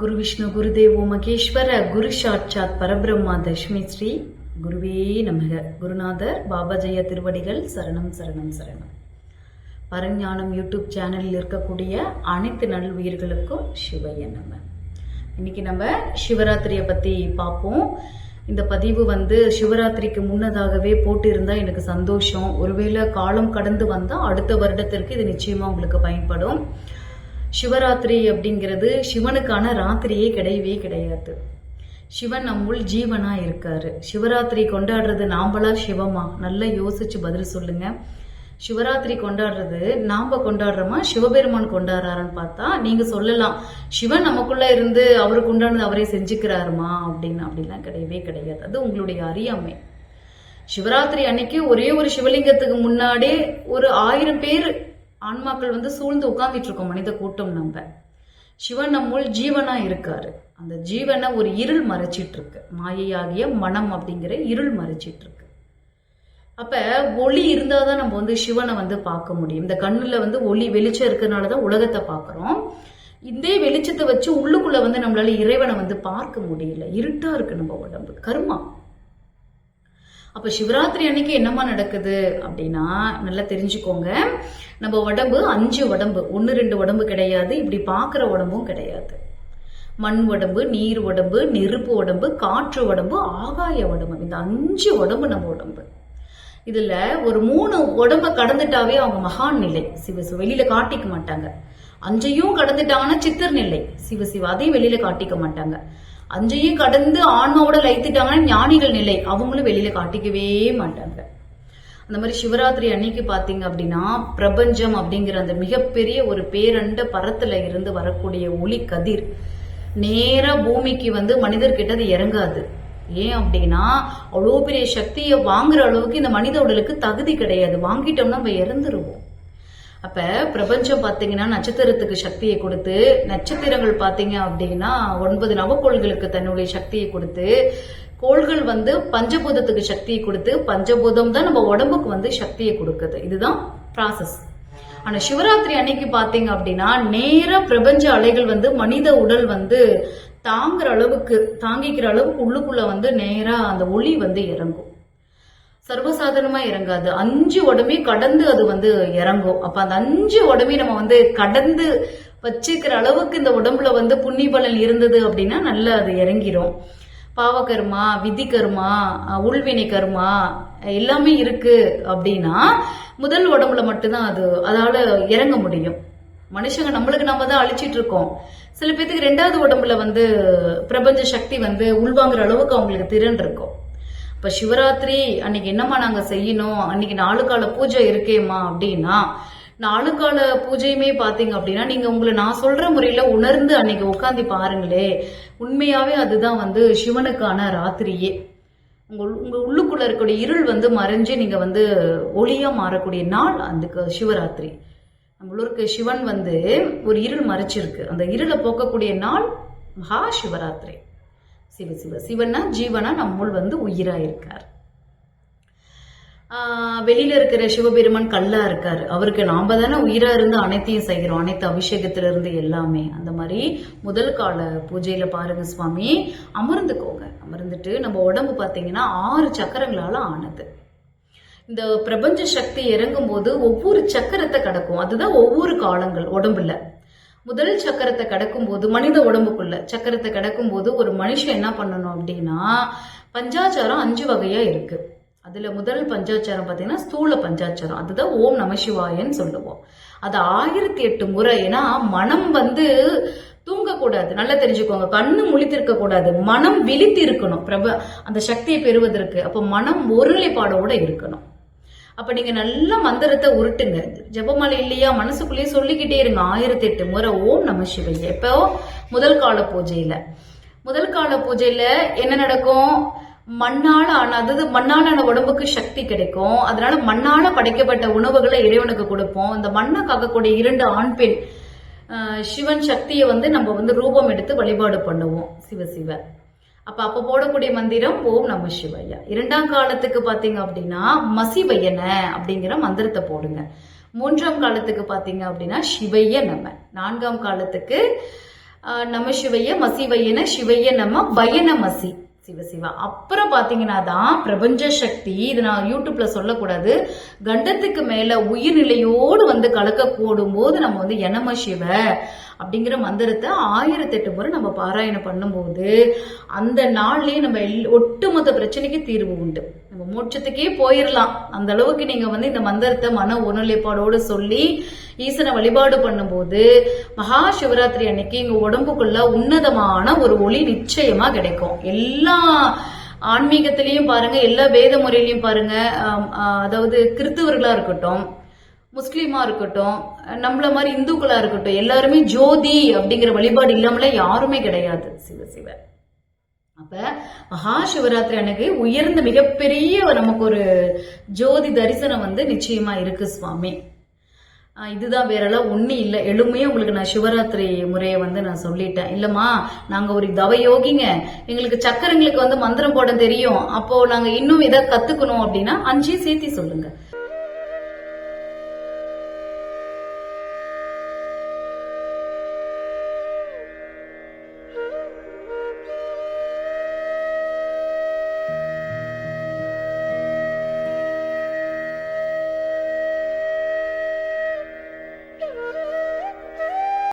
குரு விஷ்ணு குருதேவோ மகேஸ்வர குரு சாட்சாத் பரபிரம்மா தஷ்மி ஸ்ரீ குருவே நமக. குருநாதர் பாபாஜய திருவடிகள் சரணம் சரணம் சரணம். பரஞ்ஞானம் யூடியூப் சேனலில் இருக்கக்கூடிய அனைத்து நல் உயிர்களுக்கும் சிவைய நம்ம இன்னைக்கு நம்ம சிவராத்திரியை பற்றி பார்ப்போம். இந்த பதிவு வந்து சிவராத்திரிக்கு முன்னதாகவே போட்டிருந்தா எனக்கு சந்தோஷம். ஒருவேளை காலம் கடந்து வந்தால் அடுத்த வருடத்திற்கு இது நிச்சயமாக உங்களுக்கு பயன்படும். சிவராத்திரி அப்படிங்கிறது சிவனுக்கான ராத்திரியே கிடையவே கிடையாது. சிவன் நம்முள் ஜீவனா இருக்காரு. சிவராத்திரி கொண்டாடுறது நாம்பளா சிவமா? நல்லா யோசிச்சு பதில் சொல்லுங்க. சிவராத்திரி கொண்டாடுறது நாம கொண்டாடுறோமா? சிவபெருமான் கொண்டாடுறாருன்னு பார்த்தா நீங்க சொல்லலாம். சிவன் நமக்குள்ள இருந்து அவருக்கு உண்டானது அவரே செஞ்சுக்கிறாருமா? அப்படின்னு அப்படிலாம் கிடையவே கிடையாது. அது உங்களுடைய அறியாமை. சிவராத்திரி அன்னைக்கு ஒரே ஒரு சிவலிங்கத்துக்கு முன்னாடி ஒரு ஆயிரம் பேர் ஆன்மாக்கள் வந்து சூழ்ந்து உட்கார்ந்துட்டு இருக்கோம் மனித கூட்டம் நம்ம. சிவன் நம்முள் ஜீவனா இருக்காரு. அந்த ஜீவனை ஒரு இருள் மறைச்சிட்டு இருக்கு. மாயையாகிய மனம் அப்படிங்கிற இருள் மறைச்சிட்டு இருக்கு. அப்ப ஒளி இருந்தாதான் நம்ம வந்து சிவனை வந்து பார்க்க முடியும். இந்த கண்ணுல வந்து ஒளி வெளிச்சம் இருக்கிறதுனாலதான் உலகத்தை பார்க்குறோம். இதே வெளிச்சத்தை வச்சு உள்ளுக்குள்ள வந்து நம்மளால இறைவனை வந்து பார்க்க முடியல. இருட்டா இருக்கு நம்ம உடம்பு. கருமா. அப்ப சிவராத்திரி அன்னைக்கு என்னமா நடக்குது அப்படின்னா நல்லா தெரிஞ்சுக்கோங்க. நம்ம உடம்பு அஞ்சு உடம்பு. ஒன்று ரெண்டு உடம்பு கிடையாது. இப்படி பார்க்குற உடம்பும் கிடையாது. மண் உடம்பு நீர் உடம்பு நெருப்பு உடம்பு காற்று உடம்பு ஆகாய உடம்பு. இந்த அஞ்சு உடம்பு நம்ம உடம்பு. இதுல ஒரு மூணு உடம்ப கடந்துட்டாவே அவங்க மகான் நிலை. சிவ சிவ வெளியில காட்டிக்க மாட்டாங்க. அஞ்சையும் கடந்துட்டாங்கன்னா சித்தர் நிலை. சிவ சிவ அதையும் வெளியில காட்டிக்க மாட்டாங்க. அஞ்சையும் கடந்து ஆன்மாவோட லைத்துட்டாங்கன்னா ஞானிகள் நிலை. அவங்களும் வெளியில காட்டிக்கவே மாட்டாங்க. அந்த மாதிரி சிவராத்திரி அன்னைக்கு பாத்தீங்க அப்படின்னா பிரபஞ்சம் அப்படிங்கிற அந்த மிகப்பெரிய ஒரு பேரண்ட பரத்துல இருந்து வரக்கூடிய ஒளி கதிர் நேரா பூமிக்கு வந்து மனிதர்கிட்ட அது இறங்காது. ஏன் அப்படின்னா அவ்வளோ பெரிய சக்தியை வாங்குற அளவுக்கு இந்த மனித உடலுக்கு தகுதி கிடையாது. வாங்கிட்டோம்னா நம்ம இறந்துருவோம். அப்ப பிரபஞ்சம் பாத்தீங்கன்னா நட்சத்திரத்துக்கு சக்தியை கொடுத்து நட்சத்திரங்கள் பாத்தீங்க அப்படின்னா ஒன்பது நவக்கோள்களுக்கு தன்னுடைய சக்தியை கொடுத்து கோள்கள் வந்து பஞ்சபூதத்துக்கு சக்தியை கொடுத்து பஞ்சபூதம் தான் நம்ம உடம்புக்கு வந்து சக்தியை கொடுக்குது. இதுதான் ப்ராசஸ் ஆனா சிவராத்திரி அன்னைக்கு பாத்தீங்க அப்படின்னா நேர பிரபஞ்ச அலைகள் வந்து மனித உடல் வந்து தாங்குற அளவுக்கு தாங்கிக்கிற அளவுக்கு உள்ளுக்குள்ள வந்து நேரா அந்த ஒளி வந்து இறங்கும். சர்வசாதாரணமா இறங்காது. அஞ்சு உடம்பையும் கடந்து அது வந்து இறங்கும். அப்ப அந்த அஞ்சு உடம்பையும் நம்ம வந்து கடந்து வச்சுக்கிற அளவுக்கு இந்த உடம்புல வந்து புண்ணிய பலன் இருந்தது அப்படின்னா நல்லா அது இறங்கிரும். பாவகர்மா விதி கர்மா உள்வினை கர்மா எல்லாமே இருக்கு அப்படின்னா முதல் உடம்புல மட்டும்தான் அது அதால இறங்க முடியும். மனுஷங்க நம்மளுக்கு நம்ம தான் அழிச்சிட்டு இருக்கோம். சில பேத்துக்கு ரெண்டாவது உடம்புல வந்து பிரபஞ்ச சக்தி வந்து உள்வாங்குற அளவுக்கு அவங்களுக்கு திறன் இருக்கும். இப்ப சிவராத்திரி அன்னைக்கு என்னம்மா நாங்க செய்யணும்? அன்னைக்கு நாலு கால பூஜை இருக்கேம்மா அப்படின்னா நாலு கால பூஜையுமே பாத்தீங்க அப்படின்னா நீங்க உங்களை நான் சொல்ற முறையில உணர்ந்து அன்னைக்கு உட்காந்து பாருங்களே. உண்மையாவே அதுதான் வந்து சிவனுக்கான ராத்திரியே. உங்க உள்- உங்க உள்ளுக்குள்ள இருக்கக்கூடிய இருள் வந்து மறைஞ்சு நீங்க வந்து ஒளியா மாறக்கூடிய நாள் அந்த சிவராத்திரி. நம்மளுக்கு சிவன் வந்து ஒரு இருள் மறைச்சிருக்கு. அந்த இருளை போக்கக்கூடிய நாள் மகா சிவராத்திரி. சிவ சிவ. சிவனா ஜீவனா நம்முள் வந்து உயிரா இருக்கார் வெளியில இருக்கிற சிவபெருமான் கல்லா இருக்காரு. அவருக்கு நாம தானே உயிரா இருந்து அனைத்தையும் செய்கிறோம். அனைத்து அபிஷேகத்துல இருந்து எல்லாமே. அந்த மாதிரி முதல் கால பூஜையில பாருங்க சுவாமி. அமர்ந்துக்கோங்க. அமர்ந்துட்டு நம்ம உடம்பு பார்த்தீங்கன்னா ஆறு சக்கரங்களால ஆனது. இந்த பிரபஞ்ச சக்தி இறங்கும் போது ஒவ்வொரு சக்கரத்தை கடக்கும். அதுதான் ஒவ்வொரு காலங்கள் உடம்புல. முதல் சக்கரத்தை கடக்கும் போது மனித உடம்புக்குள்ள சக்கரத்தை கடக்கும் போது ஒரு மனுஷன் என்ன பண்ணணும் அப்படின்னா பஞ்சாச்சாரம் அஞ்சு வகையா இருக்கு. அதுல முதல் பஞ்சாச்சாரம் பார்த்தீங்கன்னா ஸ்தூல பஞ்சாச்சாரம். அதுதான் ஓம் நம சிவாயன்னு சொல்லுவோம். அது ஆயிரத்தி எட்டு முறை. ஏன்னா மனம் வந்து தூங்கக்கூடாது. நல்லா தெரிஞ்சுக்கோங்க. கண்ணு முழித்திருக்க கூடாது மனம் விழித்து இருக்கணும் பிரப அந்த சக்தியை பெறுவதற்கு. அப்ப மனம் ஒருநிலைப்பாடோட இருக்கணும். அப்ப நீங்க நல்ல மந்திரத்தை உருட்டுங்க. ஜெபமாலை இல்லையா? மனசுக்குள்ளேயே சொல்லிக்கிட்டே இருங்க. ஆயிரத்தி எட்டு முறை ஓம் நம சிவைய. இப்போ முதல் கால பூஜையில. முதல் கால பூஜையில என்ன நடக்கும்? மண்ணால ஆன அதாவது மண்ணால ஆன உடம்புக்கு சக்தி கிடைக்கும். அதனால மண்ணால படைக்கப்பட்ட உணவுகளை இறைவனுக்கு கொடுப்போம். இந்த மண்ணை காக்கக்கூடிய இரண்டு ஆண் பெண் சிவன் சக்தியை வந்து நம்ம வந்து ரூபம் எடுத்து வழிபாடு பண்ணுவோம். சிவ சிவ. அப்ப அப்ப போடக்கூடிய மந்திரம் ஓம் நம சிவையா. இரண்டாம் காலத்துக்கு பாத்தீங்க அப்படின்னா மசிவையன அப்படிங்கிற மந்திரத்தை போடுங்க. மூன்றாம் காலத்துக்கு பாத்தீங்க அப்படின்னா சிவைய நம. நான்காம் காலத்துக்கு நம சிவைய மசிவையன சிவைய நம பயன மசி. சிவ சிவா. அப்புறம் பாத்தீங்கன்னா தான் பிரபஞ்ச சக்தி. இது நான் யூடியூப்ல சொல்லக்கூடாது. கண்டத்துக்கு மேல உயிர்நிலையோடு வந்து கலக்க கூடும் போது நம்ம வந்து எனம சிவ. அப்படிங்கிற மந்திரத்தை ஆயிரத்தெட்டு முறை நம்ம பாராயணம் பண்ணும்போது அந்த நாள்லயே நம்ம எல்- ஒட்டுமொத்த பிரச்சனைக்கு தீர்வு உண்டு. நம்ம மோட்சத்துக்கே போயிடலாம் அந்த அளவுக்கு நீங்க வந்து இந்த மந்திரத்தை மன ஒருநிலைப்பாடோடு சொல்லி ஈசனை வழிபாடு பண்ணும்போது மகா சிவராத்திரி அன்னைக்கு எங்க உடம்புக்குள்ள உன்னதமான ஒரு ஒளி நிச்சயமா கிடைக்கும். எல்லா ஆன்மீகத்திலையும் பாருங்க எல்லா வேத முறையிலையும் பாருங்க அதாவது கிறிஸ்தவர்களா இருக்கட்டும் முஸ்லீமா இருக்கட்டும் நம்மள மாதிரி இந்துக்களா இருக்கட்டும் எல்லாருமே ஜோதி அப்படிங்கிற வழிபாடு இல்லாமல யாருமே கிடையாது. சிவ சிவ. அப்ப மகா சிவராத்திரி அன்னைக்கு உயர்ந்த மிகப்பெரிய நமக்கு ஒரு ஜோதி தரிசனம் வந்து நிச்சயமா இருக்கு சுவாமி. இதுதான் வேறெல்லாம் ஒன்றும் இல்லை. எளிமையாக உங்களுக்கு நான் சிவராத்திரி முறையை வந்து நான் சொல்லிட்டேன். இல்லைம்மா நாங்கள் ஒரு தவயோகிங்க எங்களுக்கு சக்கரங்களுக்கு வந்து மந்திரம் போட தெரியும். அப்போ நாங்கள் இன்னும் எதாவது கற்றுக்கணும் அப்படின்னா அஞ்சையும் சேர்த்தி சொல்லுங்க.